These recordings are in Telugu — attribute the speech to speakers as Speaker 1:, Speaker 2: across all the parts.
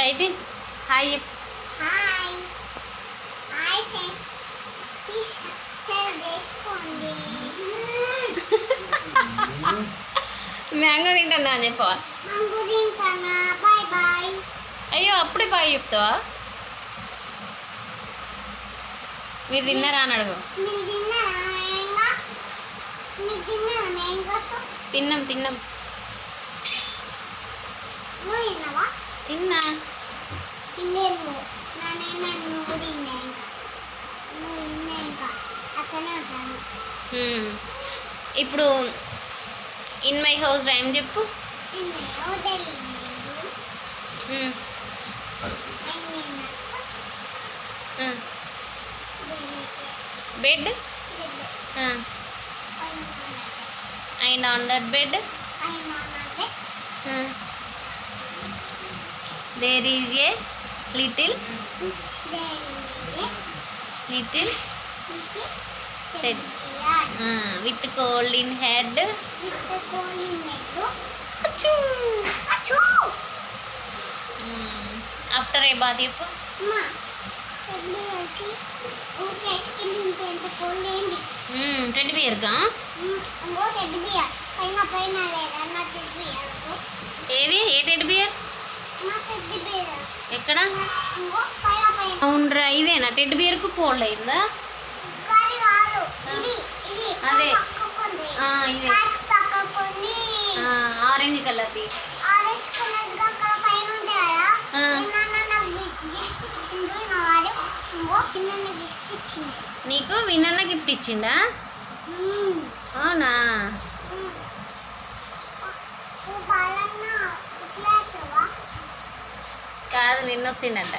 Speaker 1: Right hi.
Speaker 2: Hi hi friends please subscribe చేసుకోండి
Speaker 1: మ్యాంగో తింటున్నా అని చెప్పవా?
Speaker 2: మంగు తింటానా బాయ్ బాయ్
Speaker 1: అయ్యో అప్పుడే బాయ్ చెప్తావా? మీరు తిన్నారా అని అడుగు.
Speaker 2: మ్యాంగో?
Speaker 1: తిన్నాం తిన్నాం. తిన్నా
Speaker 2: తిండే నువ్వు నాన్న నువ్వు తిన్నా ఇంకా నువ్వు తిన్నా ఇంకా అతనే అతను
Speaker 1: హ్మ్. ఇప్పుడు ఇన్ మై హౌస్ రైమ్ చెప్పు. Bed? And on that bed? There is a little little Red. With cold in head after a bath చెప్పు. బియర్గా
Speaker 2: టెడ్డి బియర్
Speaker 1: ఏది? ఏ
Speaker 2: టెడ్డి బియర్
Speaker 1: ఎక్కడ? అవునరా ఇదేనా? టెడ్ బియర్కు కోల్డ్ అయిందా? అదే. ఇదే. ఆరెంజ్ కలర్ది
Speaker 2: నాకు గిఫ్ట్ ఇచ్చిండు నా వాడు ఇంకో నిన్న గిఫ్ట్ ఇచ్చిండు.
Speaker 1: అవునా? కాదు నిన్న వచ్చిండంట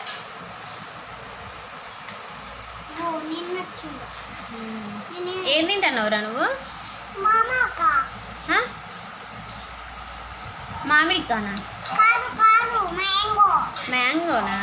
Speaker 2: ఓ నిన్న వచ్చిండు నిన్న
Speaker 1: ఏం తింటున్నావురా నువ్వు? మామిడికానా? మ్యాంగోనా?